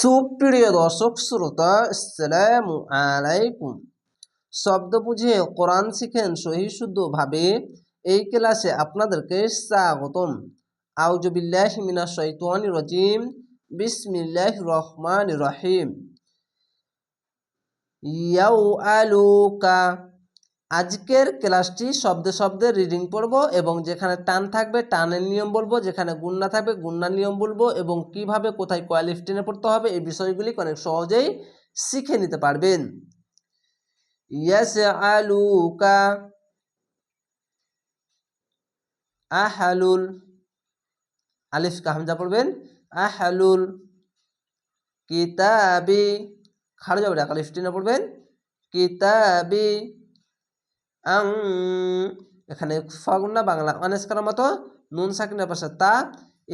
সুপ্রিয় দর্শক, শ্রোতা, আসসালামু আলাইকুম। শব্দ বুঝে কোরআন শিখেন সহি শুদ্ধভাবে এই ক্লাসে আপনাদেরকে স্বাগতম। আউজুবিল্লাহ মিনা শৈতান রজিম। বিসমিল্লাহ রহমান রহিম। ইয়াউ আলুকা আজকের ক্লাসটি শব্দে শব্দে রিডিং পড়ব এবং যেখানে টান থাকবে টানের নিয়ম বলব, যেখানে গুন্না থাকবে গুন্নার নিয়ম বলব এবং কীভাবে কোথায় কোয়ালিফ টেনে পড়তে হবে এই বিষয়গুলি অনেক সহজেই শিখে নিতে পারবেন। আলুকা আহালুল আলিফ কাহামজা পড়বেন। আহালুল কিতাবি, খাড়ো যাবে আলিফ টেনে পড়বেন। কিতাবি আং, এখানে ফাগুনা বাংলা অনেস করার মতো নুন সাকিনের পাশে তা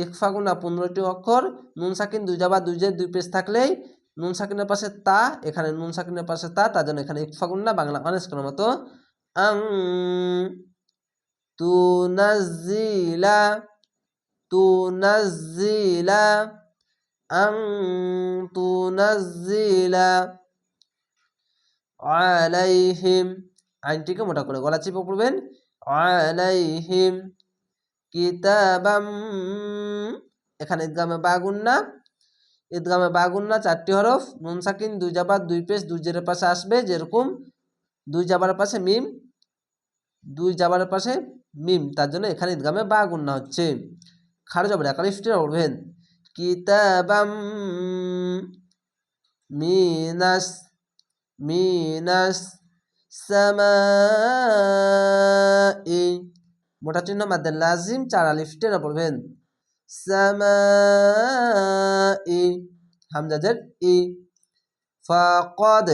এক ফাগুনা পনেরোটি অক্ষর, নুন সাকিন দুই যাবা দুই যে দুই পেজ থাকলেই নুন সাকিনের পাশে তা, এখানে নুন সাকিনের পাশে তা, তার জন্য এখানে এক ফাগুনা বাংলা অনেস করার মতো। আং, তু নাজিলা তু নাজিলা আং, তু নাজিলা আলাইহিম আইনটিকে মোটা করে গলা চিপে পড়বেন। আলাইহিম কিতাবাম। এখানে ঈদগামে বাগুন্না। ঈদগামে বাগুন্না চারটি হরফ, নুন, সাকিন, দুই জাবার, দুই পেস দুই জেরের পাশে আসবে যেরকম। দুই জাবার পাশে মিম, দুই জাবারের পাশে মিম। তার জন্য এখানে ঈদগামে বাগুন্না হচ্ছে। খাড়ো যাবার একালিফটিরা পড়বেন। কিতাবাম মিনাস মিনাস মোটা চিহ্ন মাদ্দে লাজিম চার আলিফ পড়বেন হামজাজের ই। ফাকদ।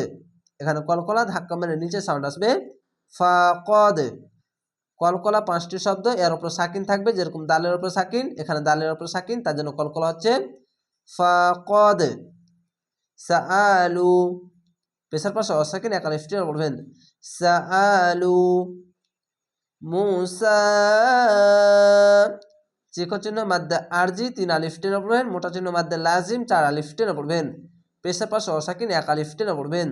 এখানে কলকলা ধাক্কা মেরে নিচে সাউন্ড আসবে। ফাকদ। কলকলা পাঁচটি শব্দ, এর উপর সাকিন থাকবে, যেরকম দালের উপর সাকিন, এখানে দালের উপর সাকিন, তার জন্য কলকলা হচ্ছে ফাকদ। সাআলু। পেশার পাশে অসাকিন, একাল স্টিয়ার পড়বেন সাআলু মুসা চিকন চিহ্ন মাদ্দা আরজি, তিন আলিফ পড়বেন মোটা চিহ্ন মাদ্দা লাজিম, চার আলিফ টেনে পড়বেন পেশার পাশে অসাকিন, এক আলিফ টেনে পড়বেন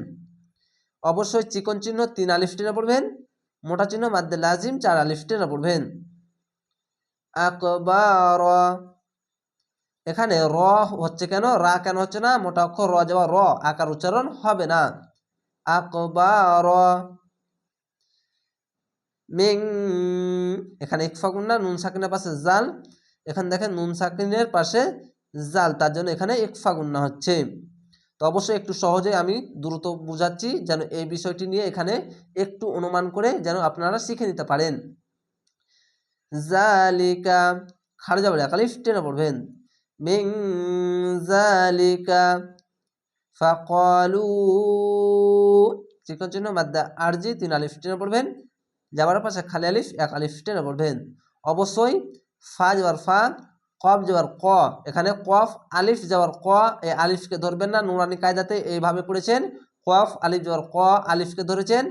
অবশ্যই চিকন চিহ্ন, তিন আলিফ টেনে পড়বেন মোটা চিহ্ন মাদ্দে লাজিম, চার আলিফ টেনে পড়বেন আকবার। এখানে র হচ্ছে কেন? রা কেন হচ্ছে না? মোটা অক্ষর র যাওয়া র, আকার উচ্চারণ হবে না। আকবার মিং এখানে ইকফাগুন্না নুন সাকিনের পাশে জাল। এখানে দেখেন নুন সাকিনের পাশে জাল, তার জন্য এখানে ইকফাগুন্না হচ্ছে। তো অবশ্যই একটু সহজে আমি দ্রুত বুঝাচ্ছি যেন এই বিষয়টি নিয়ে এখানে একটু অনুমান করে যেন আপনারা শিখে নিতে পারেন। জালিকা যাবে একালিফ টেনে পড়বেন। মিং জালিকা ফাকালু চিকন চিহ্ন মাদ্দা আরজি তিন আলিফ টেনে পড়বেন যাবার পাশে খালি আলিফ, এক আলিফ টেনে পড়বেন। অবশ্যই ফা যাওয়ার ফা, কফ যাওয়ার ক, এখানে কফ, আলিফ যাওয়ার ক, এই আলিফকে ধরবেন না, নুরানি কায়দাতে এইভাবে পড়েছেন কফ, আলিফ যাওয়ার ক, আলিফকে ধরেছেন।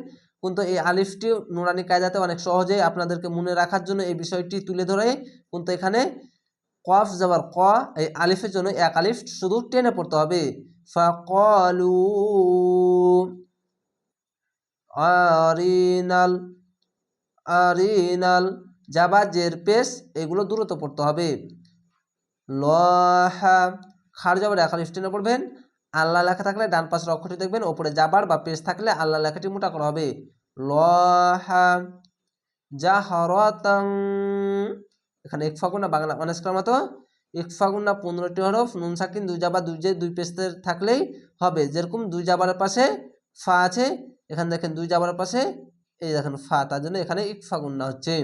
কিন্তু এই আলিফটি নুরানি কায়দাতে অনেক সহজেই আপনাদেরকে মনে রাখার জন্য এই বিষয়টি তুলে ধরে, কিন্তু এখানে কফ যাবার ক, এই আলিফের জন্য এক আলিফ শুধু টেনে পড়তে হবে। ফাকলু আরিনাল আরিনাল জাবা জের পেশ, এগুলো দূরত্ব পড়তে হবে। লহা, খার যাবার এখন স্টেনে পড়বেন। আল্লাহ লেখা থাকলে ডান পাশের অক্ষরটি দেখবেন, ওপরে যাবার বা পেশ থাকলে আল্লাহ লেখাটি মোটা করা হবে। লহা জাহরতাং এখানে এক ফাগুনা বাংলা অনেস করার মতো। এক ফাগুনা পনেরোটি হরফ, নুন সাকিন দুই যাবার দুই যে দুই পেস্তের থাকলেই হবে। যেরকম দুই যাবারের পাশে ফা আছে, এখানে দেখেন দুই যাবারের পাশে এই দেখেন ফা, তার জন্য এখানে ইক ফাগুন্না হচ্ছে।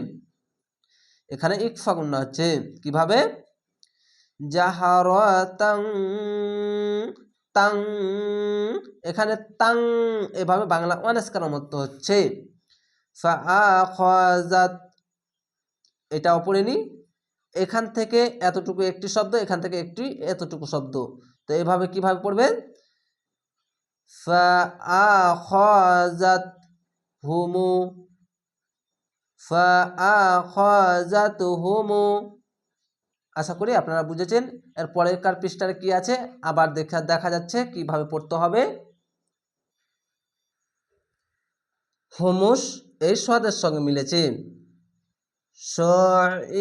এখানে ইক ফাগুন্না হচ্ছে। কীভাবে? জাহারতাং, তাং তাং এখানে তাং এভাবে বাংলা অনেস করার মতো হচ্ছে। এটা অপরে নি এখান থেকে এতটুকু একটি শব্দ, এখান থেকে একটি এতটুকু শব্দ। তো এভাবে কীভাবে পড়বেন? হুমু হুমু আশা করি আপনারা বুঝেছেন। এর পরের কার পৃষ্ঠারে কি আছে? আবার দেখা দেখা যাচ্ছে কীভাবে পড়তে হবে। হোমস এই স্বাদের সঙ্গে মিলেছে। স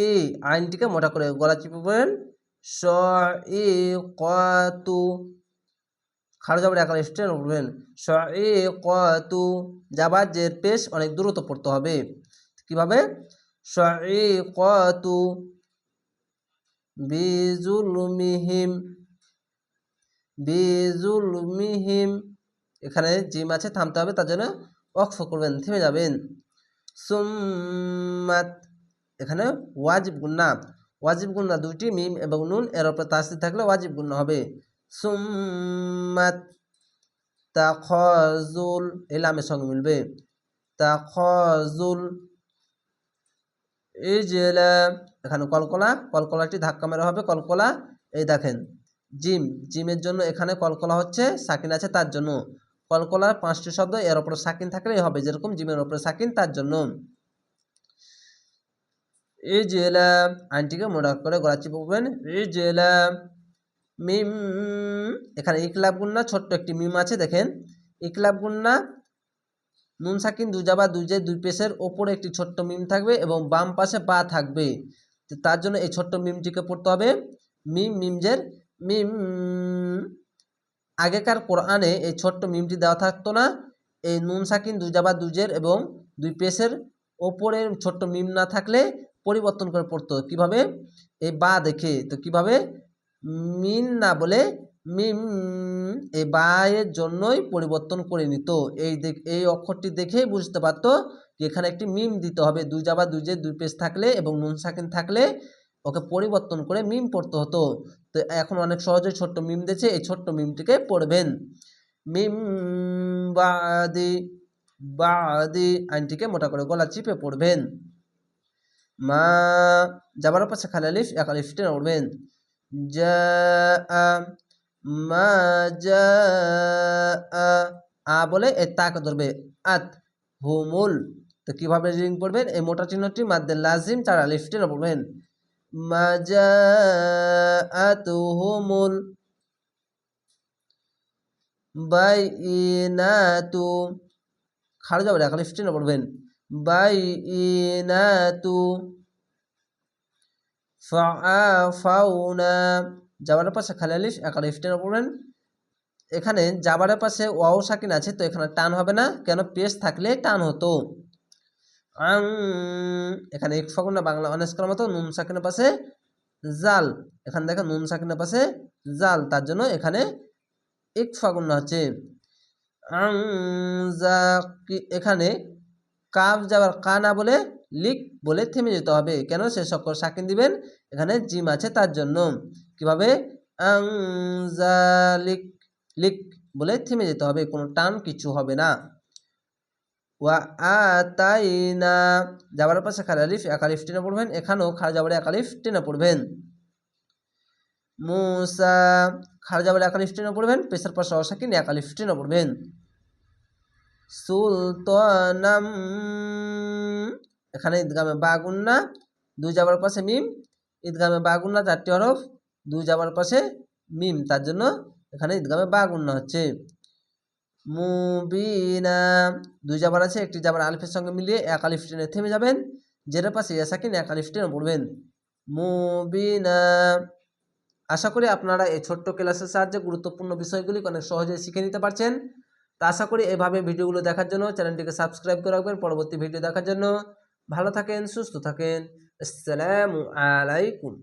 ই, আইনটিকে মোটা করে গলা চিপে পড়েন স ই, কতু খাড়ো যাবার একাল স্টেন উঠবেন। স ই, কতু, যাবার জের পেশ অনেক দূরত্ব পড়তে হবে। কীভাবে? স ই, কতু, বিজুলমিহিম বিজুলমিহিম। এখানে জিম আছে থামতে হবে তার জন্য অক্ষ করবেন, থেমে যাবেন। সুম্মাত এখানে ওয়াজিব গুন্না ওয়াজিব গুন্না দুইটি, মিম এবং নুন, এর ওপরে তাসিদ থাকলে ওয়াজিব গুন্না হবে। সুম্মাত তাখজুল এই লামের সঙ্গে মিলবে। তাখজুল ইজলা, এখানে কলকলা কলকলাটি ধাক্কা মেরা হবে, কলকলা, এই দেখেন, জিম, জিমের জন্য এখানে কলকলা হচ্ছে সাকিন আছে তার জন্য। কলকলার পাঁচটি শব্দ, এর ওপরে সাকিন থাকলেই হবে যেরকম, জিমের ওপরে সাকিন তার জন্য। এই জেলা আইনটিকে মোটা করে এই জেলা মিম এখানে ইকলাব গুন্না ছোট্ট একটি মিম আছে দেখেন ইকলাব গুন্না নুন সাকিন দুই জাবা দুজে দুই পেশের ওপরে একটি ছোট্ট মিম থাকবে এবং বাম পাশে বা থাকবে। তার জন্য এই ছোট্ট মিমটিকে পড়তে হবে। মিম, মিমজের, মিম, আগেকার কোরআনে এই ছোট্ট মিমটি দেওয়া থাকতো না। এই নুন সাকিন দুই জাবা দুজের এবং দুই পেশের ওপরের ছোট্ট মিম না থাকলে পরিবর্তন করে পড়তো। কীভাবে? এই বা দেখে। তো কীভাবে? মিন না বলে মিম এই বায়ের জন্যই পরিবর্তন করে নিত। এই এই অক্ষরটি দেখেই বুঝতে পারতো যে এখানে একটি মিম দিতে হবে। দুই জাবা দুই যে দুই পেজ থাকলে এবং নুন সাকিন থাকলে ওকে পরিবর্তন করে মিম পড়তে হতো। তো এখন অনেক সহজে ছোট্ট মিম দিয়েছে, এই ছোট্ট মিমটিকে পড়বেন। মিম বাদি বাদি আইনটিকে মোটা করে গলা চিপে পড়বেন। মা যাবার পাশে খালি আলিফ, এক আলিফ টেনে উঠবেন যা মা যা আ বলে এ তাকে ধরবে। আত হুমুল। তো কীভাবে রিং পড়বেন? এই মোটা চিহ্নটি মাদ্দে লাজিম চার আলিফ টেনে পড়বেন মা যা আত হুমুল। বাই ইনাতু খাড়ো যাবে এক আলিফ টেনে পড়বেন বাই ইনাতু ফাউনা জাবারের পাশে খালি আলিফ, এক আলিফ টেনে পড়বেন এখানে জাবারের পাশে ওয়াও সাকিন আছে, তো এখানে টান হবে না, কেন পেস থাকলে টান হতো। আং, এখানে এক ফাগুন না বাংলা অনেস করার মতো, নুন সাকিনের পাশে জাল। এখানে দেখেন নুন সাকিনের পাশে জাল, তার জন্য এখানে এক ফাগুন হচ্ছে। আং এখানে কাফ যাবার কা না বলে লিক বলে থেমে যেতে হবে। কেন? সে সকল সাকিন দিবেন, এখানে জিম আছে তার জন্য। কীভাবে? লিক লিক বলে থেমে যেতে হবে, কোনো টান কিছু হবে না। ওয়া আতাইনা, যাবার পাশে খালি আলিফ, এক আলিফ টেনে পড়বেন। এখানেও খাড়া যাবার এক আলিফ টেনে পড়বেন। মুসা খাড়া যাবার এক আলিফ টেনে পড়বেন। পেশার পাশে অসাকিন, এক আলিফ টেনে পড়বেন। সুলতানাম। এখানে ঈদগামে বাগুন্না, দুই যাবার পাশে মিম। ঈদগামে বাগুন্না চারটি হরফ, দুই যাবার পাশে মিম। তার জন্য এখানে ঈদগামে বাগুন্না হচ্ছে। মুবিনা। দুই যাবার আছে, একটি যাবার আলিফের সঙ্গে মিলিয়ে এক আলিফ টেনে থেমে যাবেন। যেটা পাশে ইয়াসাকিন এক আলিফ টেনে পড়বেন। মুবিনা। আশা করি আপনারা এই ছোট্ট ক্লাসের সাহায্যে গুরুত্বপূর্ণ বিষয়গুলি অনেক সহজে শিখে নিতে পারছেন। তা আশা করি এভাবে ভিডিওগুলো দেখার জন্য চ্যানেলটিকে সাবস্ক্রাইব করে রাখবেন। পরবর্তী ভিডিও দেখার জন্য ভালো থাকেন, সুস্থ থাকেন। আসসালামু আলাইকুম।